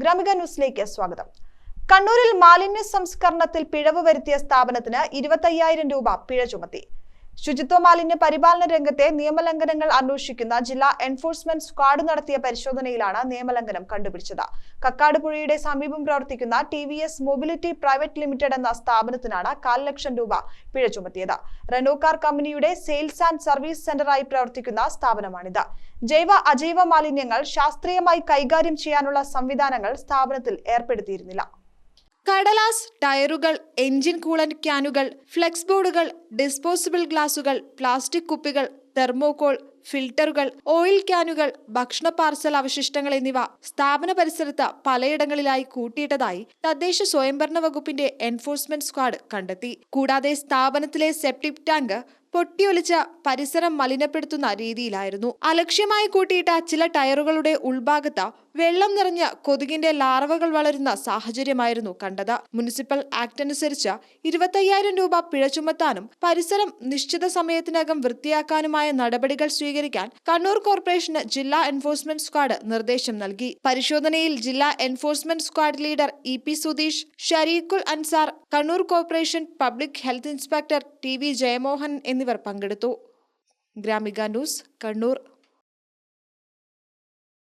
ഗ്രാമിക ന്യൂസിലേക്ക് സ്വാഗതം. കണ്ണൂരിൽ മാലിന്യ സംസ്കരണത്തിൽ പിഴവ് വരുത്തിയ സ്ഥാപനത്തിന് ഇരുപത്തയ്യായിരം രൂപ പിഴ ചുമത്തി. ശുചിത്വ മാലിന്യ പരിപാലന രംഗത്തെ നിയമലംഘനങ്ങൾ അന്വേഷിക്കുന്ന ജില്ലാ എൻഫോഴ്സ്മെന്റ് സ്ക്വാഡ് നടത്തിയ പരിശോധനയിലാണ് നിയമലംഘനം കണ്ടുപിടിച്ചത്. കക്കാട് പുഴയുടെ സമീപം പ്രവർത്തിക്കുന്ന T V S mobility private limited എന്ന സ്ഥാപനത്തിനാണ് കാൽ ലക്ഷം രൂപ പിഴ ചുമത്തിയത്. റെനോ കാർ കമ്പനിയുടെ സെയിൽസ് ആൻഡ് സർവീസ് സെന്ററായി പ്രവർത്തിക്കുന്ന സ്ഥാപനമാണിത്. ജൈവ അജൈവ മാലിന്യങ്ങൾ ശാസ്ത്രീയമായി കൈകാര്യം ചെയ്യാനുള്ള സംവിധാനങ്ങൾ സ്ഥാപനത്തിൽ ഏർപ്പെടുത്തിയിരുന്നില്ല. കടലാസ് ടയറുകൾ എഞ്ചിൻ കൂളന്റ് ക്യാനുകൾ ഫ്ലെക്സ് ബോർഡുകൾ ഡിസ്പോസിബിൾ ഗ്ലാസുകൾ പ്ലാസ്റ്റിക് കുപ്പികൾ തെർമോകോൾ ഫിൽട്ടറുകൾ ഓയിൽ ക്യാനുകൾ ഭക്ഷണ പാർസൽ അവശിഷ്ടങ്ങൾ എന്നിവ സ്ഥാപന പരിസരത്ത് പലയിടങ്ങളിലായി കൂട്ടിയിട്ടതായി തദ്ദേശ സ്വയംഭരണ വകുപ്പിന്റെ എൻഫോഴ്സ്മെന്റ് സ്ക്വാഡ് കണ്ടെത്തി. കൂടാതെ സ്ഥാപനത്തിലെ സെപ്റ്റിക് ടാങ്ക് പൊട്ടിയൊലിച്ച പരിസരം മലിനപ്പെടുത്തുന്ന രീതിയിലായിരുന്നു. അലക്ഷ്യമായി കൂട്ടിയിട്ട ചില ടയറുകളുടെ ഉൾഭാഗത്ത് വെള്ളം നിറഞ്ഞ കൊതുകിന്റെ ലാർവകൾ വളരുന്ന സാഹചര്യമായിരുന്നു കണ്ടത്. മുനിസിപ്പൽ ആക്ട് അനുസരിച്ച് ഇരുപത്തയ്യായിരം രൂപ പിഴ ചുമത്താനും പരിസരം നിശ്ചിത സമയത്തിനകം വൃത്തിയാക്കാനുമായ നടപടികൾ സ്വീകരിക്കാൻ കണ്ണൂർ കോർപ്പറേഷന് ജില്ലാ എൻഫോഴ്സ്മെന്റ് സ്ക്വാഡ് നിർദ്ദേശം നൽകി. പരിശോധനയിൽ ജില്ലാ enforcement squad leader E P Sudheesh Shareekhul Ansar Kannur corporation public health inspector T V Jayamohan എന്നിവർ പങ്കെടുത്തു. ഗ്രാമിക ന്യൂസ് കണ്ണൂർ.